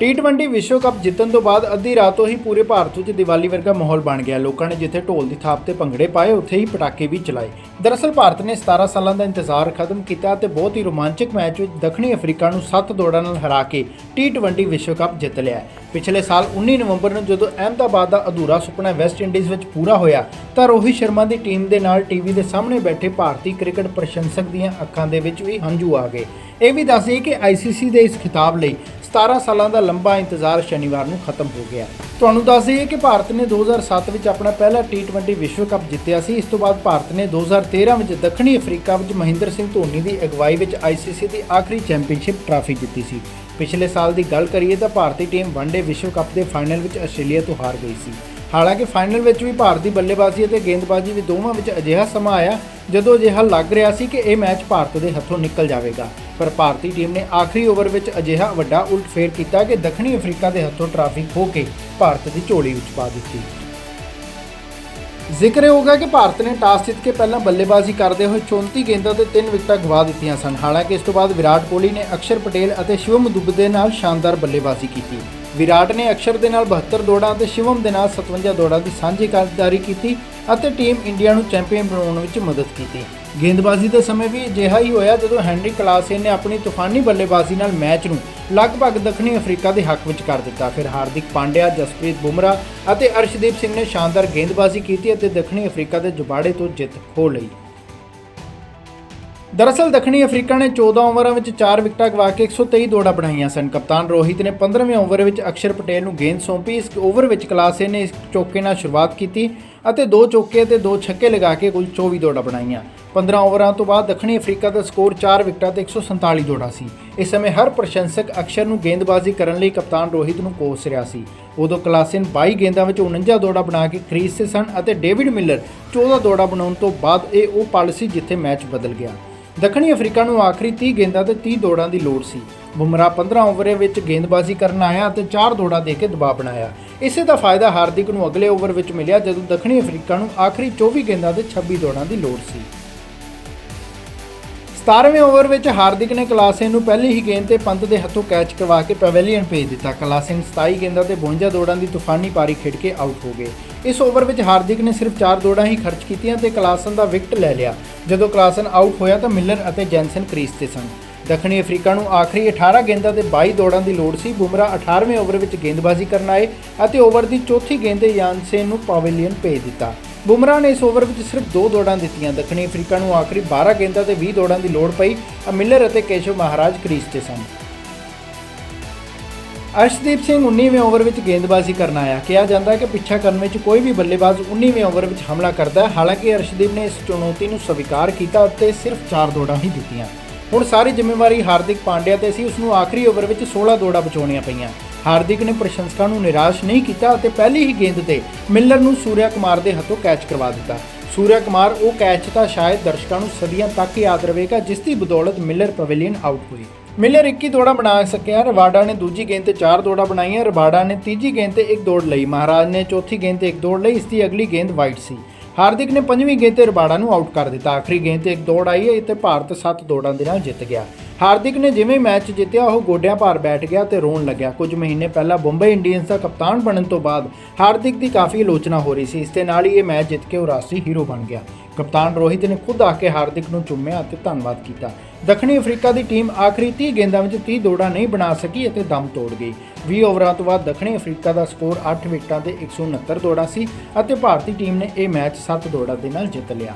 T20 ਵਿਸ਼ਵ cup ਜਿੱਤਣ ਤੋਂ ਬਾਅਦ ਅੱਧੀ ਰਾਤ ਤੋਂ ਹੀ ਪੂਰੇ ਭਾਰਤ ਵਿੱਚ ਦੀਵਾਲੀ ਵਰਗਾ ਮਾਹੌਲ ਬਣ ਗਿਆ। ਲੋਕਾਂ ਨੇ ਜਿੱਥੇ ਢੋਲ ਦੀ ਥਾਪ ਤੇ ਭੰਗੜੇ ਪਾਏ, ਉੱਥੇ ਹੀ ਪਟਾਕੇ ਵੀ ਚਲਾਏ। ਦਰਅਸਲ ਭਾਰਤ ਨੇ 17 ਸਾਲਾਂ ਦਾ ਇੰਤਜ਼ਾਰ ਖਤਮ ਕੀਤਾ ਤੇ ਬਹੁਤ ਹੀ ਰੋਮਾਂਚਕ ਮੈਚ ਵਿੱਚ ਦੱਖਣੀ ਅਫਰੀਕਾ ਨੂੰ 7 ਦੌੜਾਂ ਨਾਲ ਹਰਾ ਕੇ ਟੀ20 ਵਿਸ਼ਵ ਕੱਪ ਜਿੱਤ ਲਿਆ। ਪਿਛਲੇ ਸਾਲ 19 ਨਵੰਬਰ ਨੂੰ ਜਦੋਂ ਅਹਿਮਦਾਬਾਦ ਦਾ ਅਧੂਰਾ ਸੁਪਨਾ ਵੈਸਟ ਇੰਡੀਜ਼ ਵਿੱਚ ਪੂਰਾ ਹੋਇਆ, ਤਾਂ ਰੋਹਿਤ ਸ਼ਰਮਾ ਦੀ ਟੀਮ ਦੇ ਨਾਲ ਟੀਵੀ ਦੇ ਸਾਹਮਣੇ ਬੈਠੇ ਭਾਰਤੀ ਕ੍ਰਿਕਟ ਪ੍ਰਸ਼ੰਸਕ ਦੀਆਂ ਅੱਖਾਂ ਦੇ ਵਿੱਚ ਵੀ ਹੰਝੂ ਆ ਗਏ। ਇਹ ਵੀ ਦੱਸ ਦਈਏ ਕਿ ਆਈਸੀਸੀ ਦੇ ਇਸ ਖਿਤਾਬ ਲਈ 17 ਸਾਲਾਂ ਦਾ ਲੰਬਾ ਇੰਤਜ਼ਾਰ ਸ਼ਨੀਵਾਰ ਨੂੰ ਖਤਮ ਹੋ ਗਿਆ। ਤੁਹਾਨੂੰ ਦੱਸ ਦਈਏ ਕਿ ਭਾਰਤ ਨੇ 2007 ਵਿੱਚ ਆਪਣਾ ਪਹਿਲਾ ਟੀ20 ਵਿਸ਼ਵ ਕੱਪ ਜਿੱਤਿਆ ਸੀ। ਇਸ ਤੋਂ ਬਾਅਦ ਭਾਰਤ ਨੇ 2013 ਵਿੱਚ ਦੱਖਣੀ ਅਫਰੀਕਾ ਵਿੱਚ ਮਹਿੰਦਰ ਸਿੰਘ ਧੋਨੀ ਦੀ ਅਗਵਾਈ ਵਿੱਚ ਆਈਸੀਸੀ ਦੀ ਆਖਰੀ ਚੈਂਪੀਅਨਸ਼ਿਪ ਟਰਾਫੀ ਜਿੱਤੀ ਸੀ। ਪਿਛਲੇ ਸਾਲ ਦੀ ਗੱਲ ਕਰੀਏ ਤਾਂ ਭਾਰਤੀ ਟੀਮ ਵਨਡੇ ਵਿਸ਼ਵ ਕੱਪ ਦੇ ਫਾਈਨਲ ਵਿੱਚ ਆਸਟ੍ਰੇਲੀਆ ਤੋਂ ਹਾਰ ਗਈ ਸੀ। ਹਾਲਾਂਕਿ ਫਾਈਨਲ ਵਿੱਚ ਵੀ ਭਾਰਤ ਦੀ ਬੱਲੇਬਾਜ਼ੀ ਅਤੇ ਗੇਂਦਬਾਜ਼ੀ ਵਿੱਚ ਦੋਵਾਂ ਵਿੱਚ ਅਜਿਹਾ ਸਮਾਂ ਆਇਆ, ਜਦੋਂ ਅਜਿਹਾ ਲੱਗ ਰਿਹਾ ਸੀ ਕਿ ਇਹ ਮੈਚ ਭਾਰਤ ਦੇ ਹੱਥੋਂ ਨਿਕਲ ਜਾਵੇਗਾ। ਪਰ ਭਾਰਤੀ ਟੀਮ ਨੇ ਆਖਰੀ ਓਵਰ ਵਿੱਚ ਅਜਿਹਾ ਵੱਡਾ ਉਲਟਫੇਰ ਕੀਤਾ ਕਿ ਦੱਖਣੀ ਅਫਰੀਕਾ ਦੇ ਹੱਥੋਂ ਟਰਾਫੀ ਖੋ ਕੇ ਭਾਰਤ ਦੀ ਝੋਲੀ ਵਿੱਚ ਪਾ ਦਿੱਤੀ। ਜ਼ਿਕਰ ਹੋਗਾ ਕਿ ਭਾਰਤ ਨੇ ਟਾਸ ਜਿੱਤ ਕੇ ਪਹਿਲਾਂ ਬੱਲੇਬਾਜ਼ੀ ਕਰਦੇ ਹੋਏ 34 ਗੇਂਦਾਂ ਤੇ 3 ਵਿਕਟਾਂ ਗਵਾ ਦਿੱਤੀਆਂ ਸਨ। ਹਾਲਾਂਕਿ ਇਸ ਤੋਂ ਬਾਅਦ ਵਿਰਾਟ ਕੋਹਲੀ ਨੇ ਅਕਸ਼ਰ ਪਟੇਲ ਅਤੇ ਸ਼ਿਵਮ ਦੁਬੇ ਦੇ ਨਾਲ ਸ਼ਾਨਦਾਰ ਬੱਲੇਬਾਜ਼ੀ ਕੀਤੀ। ਵਿਰਾਟ ਨੇ ਅਕਸ਼ਰ ਦੇ ਨਾਲ 72 ਦੌੜਾਂ ਅਤੇ ਸ਼ਿਵਮ ਦੇ ਨਾਲ 57 ਦੌੜਾਂ ਦੀ ਸਾਂਝੀ ਕਾਰਗੁਜ਼ਾਰੀ ਕੀਤੀ ਅਤੇ ਟੀਮ ਇੰਡੀਆ ਨੂੰ ਚੈਂਪੀਅਨ ਬਣਾਉਣ ਵਿੱਚ ਮਦਦ ਕੀਤੀ। ਗੇਂਦਬਾਜ਼ੀ ਦੇ ਸਮੇਂ ਵੀ ਅਜਿਹਾ ਹੀ ਹੋਇਆ ਜਦੋਂ ਹੈਨਰੀ ਕਲਾਸੇ ਨੇ ਆਪਣੀ ਤੂਫਾਨੀ ਬੱਲੇਬਾਜ਼ੀ ਨਾਲ ਮੈਚ ਨੂੰ ਲਗਭਗ ਦੱਖਣੀ ਅਫਰੀਕਾ ਦੇ ਹੱਕ ਵਿੱਚ ਕਰ ਦਿੱਤਾ। ਫਿਰ ਹਾਰਦਿਕ ਪਾਂਡਿਆ, ਜਸਪ੍ਰੀਤ ਬੁਮਰਾਹ ਅਤੇ ਅਰਸ਼ਦੀਪ ਸਿੰਘ ਨੇ ਸ਼ਾਨਦਾਰ ਗੇਂਦਬਾਜ਼ੀ ਕੀਤੀ ਅਤੇ ਦੱਖਣੀ ਅਫਰੀਕਾ ਦੇ ਜੁਬਾੜੇ ਤੋਂ ਜਿੱਤ ਖੋ ਲਈ। ਦਰਅਸਲ ਦੱਖਣੀ ਅਫਰੀਕਾ ਨੇ 14 ਓਵਰਾਂ ਵਿੱਚ 4 ਵਿਕਟਾਂ ਗਵਾ ਕੇ 123 ਦੌੜਾਂ ਬਣਾਈਆਂ ਸਨ। ਕਪਤਾਨ ਰੋਹਿਤ ਨੇ 15ਵੇਂ ਓਵਰ ਵਿੱਚ ਅਕਸ਼ਰ ਪਟੇਲ ਨੂੰ ਗੇਂਦ ਸੌਂਪੀ। ਇਸ ਓਵਰ ਵਿੱਚ ਕਲਾਸੇ ਨੇ ਇਸ ਚੌਕੇ ਨਾਲ ਸ਼ੁਰੂਆਤ ਕੀਤੀ ਅਤੇ ਦੋ ਚੌਕੇ ਤੇ ਦੋ ਛੱਕੇ ਲਗਾ ਕੇ ਕੁੱਲ 24 ਦੌੜਾਂ ਬਣਾਈਆਂ। 15 ਓਵਰਾਂ ਤੋਂ ਬਾਅਦ ਦੱਖਣੀ ਅਫਰੀਕਾ ਦਾ ਸਕੋਰ 4 ਵਿਕਟਾਂ ਤੇ 147 ਦੌੜਾਂ ਸੀ। ਇਸ ਸਮੇਂ ਹਰ ਪ੍ਰਸ਼ੰਸਕ ਅਕਸ਼ਰ ਨੂੰ ਗੇਂਦਬਾਜ਼ੀ ਕਰਨ ਲਈ ਕਪਤਾਨ ਰੋਹਿਤ ਨੂੰ ਕੋਸ ਰਿਹਾ ਸੀ। ਉਦੋਂ ਕਲਾਸਿਨ 22 ਗੇਂਦਾਂ ਵਿੱਚ 49 ਦੌੜਾਂ ਬਣਾ ਕੇ ਕ੍ਰੀਜ਼ ਤੇ ਸਨ ਅਤੇ ਡੇਵਿਡ ਮਿਲਰ 14 ਦੌੜਾਂ ਬਣਾਉਣ ਤੋਂ ਬਾਅਦ ਇਹ ਉਹ ਪਲ ਸੀ ਜਿੱਥੇ ਮੈਚ ਬਦਲ ਗਿਆ। ਦੱਖਣੀ ਅਫਰੀਕਾ ਨੂੰ ਆਖਰੀ 30 ਗੇਂਦਾਂ ਤੇ 30 ਦੌੜਾਂ ਦੀ ਲੋੜ ਸੀ। ਬੁਮਰਾਹ 15 ਓਵਰ ਵਿੱਚ ਗੇਂਦਬਾਜ਼ੀ ਕਰਨ ਆਇਆ ਅਤੇ 4 ਦੌੜਾਂ ਦੇ ਕੇ ਦਬਾਅ ਬਣਾਇਆ। ਇਸੇ ਦਾ ਫਾਇਦਾ ਹਾਰਦਿਕ ਨੂੰ ਅਗਲੇ ਓਵਰ ਵਿੱਚ ਮਿਲਿਆ ਜਦੋਂ ਦੱਖਣੀ ਅਫਰੀਕਾ ਨੂੰ ਆਖਰੀ 24 ਗੇਂਦਾਂ ਤੇ 26 ਦੌੜਾਂ ਦੀ ਲੋੜ ਸੀ। 17ਵੇਂ ਓਵਰ ਵਿੱਚ ਹਾਰਦਿਕ ਨੇ ਕਲਾਸੇਨ ਨੂੰ ਪਹਿਲੀ ਹੀ ਗੇਂਦ ਤੇ ਪੰਤ ਦੇ ਹੱਥੋਂ ਕੈਚ ਕਰਵਾ ਕੇ ਪੈਵਿਲੀਅਨ ਭੇਜ ਦਿੱਤਾ। ਕਲਾਸੇਨ 27 ਗੇਂਦਾਂ ਤੇ 52 ਦੌੜਾਂ ਦੀ ਤੂਫਾਨੀ ਪਾਰੀ ਖੇਡ ਕੇ ਆਊਟ ਹੋ ਗਏ। ਇਸ ਓਵਰ ਵਿੱਚ ਹਾਰਦਿਕ ਨੇ ਸਿਰਫ 4 ਦੌੜਾਂ ਹੀ ਖਰਚ ਕੀਤੀਆਂ ਤੇ ਕਲਾਸਨ ਦਾ ਵਿਕਟ ਲੈ ਲਿਆ। ਜਦੋਂ ਕਲਾਸਨ ਆਊਟ ਹੋਇਆ ਤਾਂ ਮਿਲਰ ਅਤੇ ਜੈਨਸਨ ਕ੍ਰੀਜ਼ ਤੇ ਸਨ। ਦੱਖਣੀ ਅਫਰੀਕਾ ਨੂੰ ਆਖਰੀ 18 ਗੇਂਦਾਂ ਤੇ 22 ਦੌੜਾਂ ਦੀ ਲੋੜ ਸੀ। ਬੁਮਰਾ 18ਵੇਂ ਓਵਰ ਵਿੱਚ ਗੇਂਦਬਾਜ਼ੀ ਕਰਨ ਆਏ ਅਤੇ ਓਵਰ ਦੀ ਚੌਥੀ ਗੇਂਦ ਤੇ ਯਾਨਸੇਨ ਨੂੰ ਪੈਵਿਲੀਅਨ ਭੇਜ ਦਿੱਤਾ। ਬੁਮਰਾ ਨੇ ਇਸ ਓਵਰ ਵਿੱਚ ਸਿਰਫ 2 ਦੌੜਾਂ ਦਿੱਤੀਆਂ। ਦੱਖਣੀ ਅਫਰੀਕਾ ਨੂੰ ਆਖਰੀ 12 ਗੇਂਦਾਂ ਤੇ 20 ਦੌੜਾਂ ਦੀ ਲੋੜ ਪਈ। ਮਿਲਰ ਅਤੇ ਕੇਸ਼ਵ ਮਹਾਰਾਜ ਕ੍ਰੀਜ਼ ਤੇ ਸਨ। ਅਰਸ਼ਦੀਪ ਸਿੰਘ 19ਵੇਂ ਓਵਰ ਵਿੱਚ ਗੇਂਦਬਾਜ਼ੀ ਕਰਨ ਆਇਆ। ਕਿਹਾ ਜਾਂਦਾ ਹੈ ਕਿ ਪਿੱਛਾ ਕਰਨ ਵਿੱਚ ਕੋਈ ਵੀ ਬੱਲੇਬਾਜ਼ 19ਵੇਂ ਓਵਰ ਵਿੱਚ ਹਮਲਾ ਕਰਦਾ ਹੈ। ਹਾਲਾਂਕਿ ਅਰਸ਼ਦੀਪ ਨੇ ਇਸ ਚੁਣੌਤੀ ਨੂੰ ਸਵੀਕਾਰ ਕੀਤਾ ਅਤੇ ਸਿਰਫ 4 ਦੌੜਾਂ ਹੀ ਦਿੱਤੀਆਂ। ਹੁਣ ਸਾਰੀ ਜ਼ਿੰਮੇਵਾਰੀ ਹਾਰਦਿਕ ਪਾਂਡਿਆ ਤੇ ਸੀ। ਉਸ ਨੂੰ ਆਖਰੀ ਓਵਰ ਵਿੱਚ 16 ਦੌੜਾਂ ਬਚਾਉਣੀਆਂ ਪਈਆਂ। ਹਾਰਦਿਕ ਨੇ ਪ੍ਰਸ਼ੰਸਕਾਂ ਨੂੰ ਨਿਰਾਸ਼ ਨਹੀਂ ਕੀਤਾ ਅਤੇ ਪਹਿਲੀ ਹੀ ਗੇਂਦ ਤੇ ਮਿਲਰ ਨੂੰ ਸੂਰਿਆ ਕੁਮਾਰ ਦੇ ਹੱਥੋਂ ਕੈਚ ਕਰਵਾ ਦਿੱਤਾ। ਸੂਰਿਆ ਕੁਮਾਰ ਉਹ ਕੈਚ ਤਾਂ ਸ਼ਾਇਦ ਦਰਸ਼ਕਾਂ ਨੂੰ ਸਦੀਆਂ ਤੱਕ ਯਾਦ ਰਹੇਗਾ ਜਿਸ ਦੀ ਬਦੌਲਤ ਮਿਲਰ ਪਵੇਲੀਅਨ ਆਊਟ ਹੋਈ। ਮਿਲਰ 21 ਦੌੜਾਂ ਬਣਾ ਸਕਿਆ। ਰਵਾਡਾ ਨੇ ਦੂਜੀ ਗੇਂਦ ਤੇ 4 ਦੌੜਾਂ ਬਣਾਈਆਂ। ਰਵਾਡਾ ਨੇ ਤੀਜੀ ਗੇਂਦ ਤੇ ਇੱਕ ਦੌੜ ਲਈ। ਮਹਾਰਾਜ ਨੇ ਚੌਥੀ ਗੇਂਦ ਤੇ ਇੱਕ ਦੌੜ ਲਈ। ਇਸ ਦੀ ਅਗਲੀ ਗੇਂਦ ਵਾਈਟ ਸੀ। ਹਾਰਦਿਕ ਨੇ ਪੰਜਵੀਂ ਗੇਂਦ ਤੇ ਰਬਾੜਾ ਨੂੰ ਆਊਟ ਕਰ ਦਿੱਤਾ। ਆਖਰੀ ਗੇਂਦ ਤੇ ਇੱਕ ਦੌੜ ਆਈ ਹੈ ਤੇ ਭਾਰਤ 7 ਦੌੜਾਂ ਦੇ ਨਾਲ ਜਿੱਤ ਗਿਆ। ਹਾਰਦਿਕ ਨੇ ਜਿਵੇਂ ਮੈਚ ਜਿੱਤਿਆ, ਉਹ ਗੋਡਿਆਂ ਭਾਰ ਬੈਠ ਗਿਆ ਤੇ ਰੋਣ ਲੱਗਿਆ। ਕੁਝ ਮਹੀਨੇ ਪਹਿਲਾਂ ਬੰਬਈ ਇੰਡੀਅਨਸ ਦਾ ਕਪਤਾਨ ਬਣਨ ਤੋਂ ਬਾਅਦ ਹਾਰਦਿਕ ਦੀ ਕਾਫੀ ਆਲੋਚਨਾ ਹੋ ਰਹੀ ਸੀ। ਇਸ ਦੇ ਨਾਲ ਹੀ ਇਹ ਮੈਚ ਜਿੱਤ ਕੇ ਉਹ ਰਾਸ਼ਟਰੀ ਹੀਰੋ ਬਣ ਗਿਆ। ਕਪਤਾਨ ਰੋਹਿਤ ਨੇ ਖੁਦ ਆ ਕੇ ਹਾਰਦਿਕ ਨੂੰ ਚੁੰਮਿਆ ਅਤੇ ਧੰਨਵਾਦ ਕੀਤਾ। ਦੱਖਣੀ ਅਫਰੀਕਾ ਦੀ ਟੀਮ ਆਖਰੀ 30 ਗੇਂਦਾਂ ਵਿੱਚ 30 ਦੌੜਾਂ ਨਹੀਂ ਬਣਾ ਸਕੀ ਅਤੇ ਦਮ ਤੋੜ ਗਈ। 20 ਓਵਰਾਂ ਤੋਂ ਬਾਅਦ ਦੱਖਣੀ ਅਫਰੀਕਾ ਦਾ ਸਕੋਰ 8 ਵਿਕਟਾਂ ਤੇ 169 ਦੌੜਾਂ ਸੀ ਅਤੇ ਭਾਰਤੀ ਟੀਮ ਨੇ ਇਹ ਮੈਚ 7 ਦੌੜਾਂ ਦੇ ਨਾਲ ਜਿੱਤ ਲਿਆ।